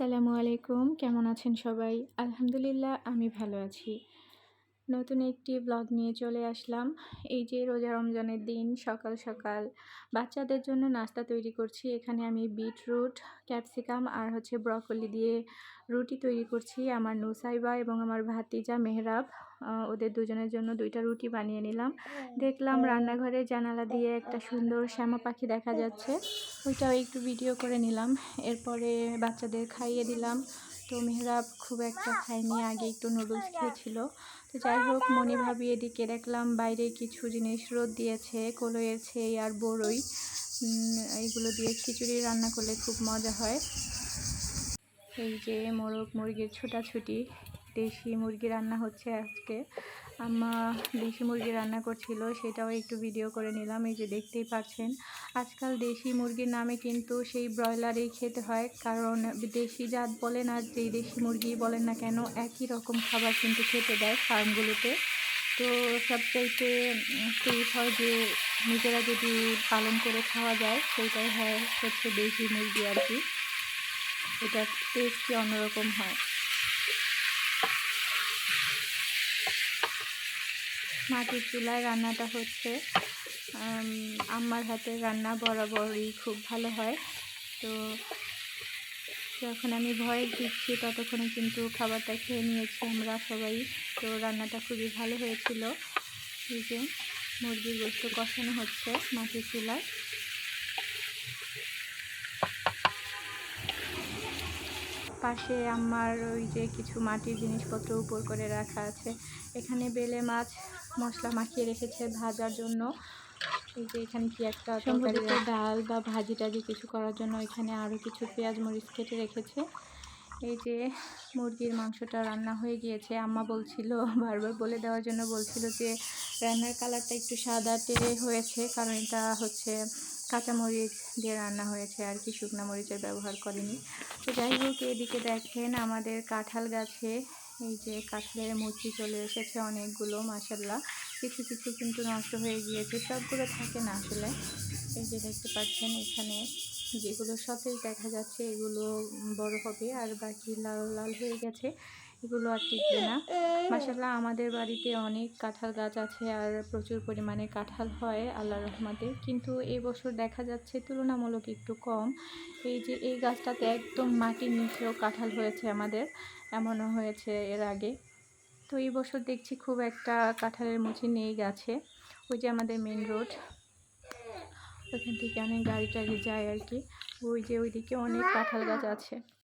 আসসালামু আলাইকুম। কেমন আছেন সবাই? আলহামদুলিল্লাহ আমি ভালো আছি। নতুন একটি ব্লগ নিয়ে চলে আসলাম। এই যে রোজা রমজানের দিন, সকাল সকাল বাচ্চাদের জন্য নাস্তা তৈরি করছি। এখানে আমি বিটরুট, ক্যাপসিকাম আর হচ্ছে ব্রকলি দিয়ে রুটি তৈরি করছি। আমার নুসাইবা এবং আমার ভাতিজা মেহরাব ওদের দুজনের জন্য দুইটা রুটি বানিয়ে নিলাম। দেখলাম রান্নাঘরের জানালা দিয়ে একটা সুন্দর শ্যামা পাখি দেখা যাচ্ছে। ওইটাও একটু ভিডিও করে নিলাম। এরপরে বাচ্চাদের খাইয়ে দিলাম। তো মেহরাব খুব একটা খায়নি, আগে একটু নুডলস খেয়েছিল। তো যাই হোক, মনে ভাবি এদিকে দেখলাম বাইরে কিছু জিনিস রোদ দিয়েছে, কলইয়ের ছেই আর বড়ই এইগুলো দিয়ে খিচুড়ি রান্না করলে খুব মজা হয়। এই যে মোরগ মুরগির ছোটাছুটি। দেশি মুরগি রান্না হচ্ছে আজকে। আম্মা দেশি মুরগি রান্না করছিল, সেটাও একটু ভিডিও করে নিলাম, এই যে দেখতেই পাচ্ছেন। আজকাল দেশি মুরগির নামে কিন্তু সেই ব্রয়লারেই খেতে হয়, কারণ দেশি জাত বলেন আর যেই দেশি মুরগি বলেন না কেন, একই রকম খাবার কিন্তু খেতে দেয় ফার্মগুলোতে। তো সবচাইতে সেফ হয় যে নিজেরা যদি পালন করে খাওয়া যায়, সেইটাই হয় হচ্ছে দেশি মুরগি আর কি। এটা টেস্টই অন্যরকম হয়। মাটির চুলায় রান্নাটা হচ্ছে। আমার হাতের রান্না বরাবরই খুব ভালো হয়। তো যখন আমি ভয়েস দিচ্ছি, ততক্ষণে কিন্তু খাবারটা খেয়ে নিয়েছি আমরা সবাই। তো রান্নাটা খুবই ভালো হয়েছিল। এই যে মুরগির গোস্ত কষানো হচ্ছে মাটির চুলায়। পাশে আমার ওই যে কিছু মাটির জিনিসপত্র উপর করে রাখা আছে। এখানে বেলে মাছ মশলা মাখিয়ে রেখেছে ভাজার জন্য। এই যে এখানে কি একটা ডাল বা ভাজি টাজি কিছু করার জন্য এখানে আরও কিছু পেঁয়াজ মরিচ কেটে রেখেছে। এই যে মুরগির মাংসটা রান্না হয়ে গিয়েছে। আম্মা বলছিল, বারবার বলে দেওয়ার জন্য বলছিল যে রান্নার কালারটা একটু সাদা সাদাটে হয়েছে, কারণ এটা হচ্ছে কাঁচামরিচ দিয়ে রান্না হয়েছে আর কি, শুকনো মরিচের ব্যবহার করেনি। তো যাই হোক, এদিকে দেখেন আমাদের কাঁঠাল গাছে এই যে কাঁঠালের মুচি চলে এসেছে অনেকগুলো মাসাল্লাহ কিছু কিছু কিন্তু নষ্ট হয়ে গিয়েছে, সবগুলো থাকে না আসলে। এই যে দেখতে পাচ্ছেন এখানে যেগুলো সতেজ দেখা যাচ্ছে, এগুলো বড় হবে আর বাকি লাল লাল হয়ে গেছে। এগুলো আর টিকবে না। মাসাল্লাহ আমাদের বাড়িতে অনেক কাঁঠাল গাছ আছে আর প্রচুর পরিমাণে কাঁঠাল হয় আল্লাহ রহমতে। কিন্তু এই বছর দেখা যাচ্ছে তুলনামূলক একটু কম। এই যে, এই গাছটাতে একদম মাটির নিচেও কাঁঠাল হয়েছে আমাদের, এমনও হয়েছে এর আগে। তো এই বছর দেখছি খুব একটা কাঁঠালের মুচি নেই গাছে। ওই যে আমাদের মেন রোড ওখান থেকে অনেক গাড়ি টাড়ি যায় আর কি। ওই যে, ওইদিকে অনেক কাঁঠাল গাছ আছে।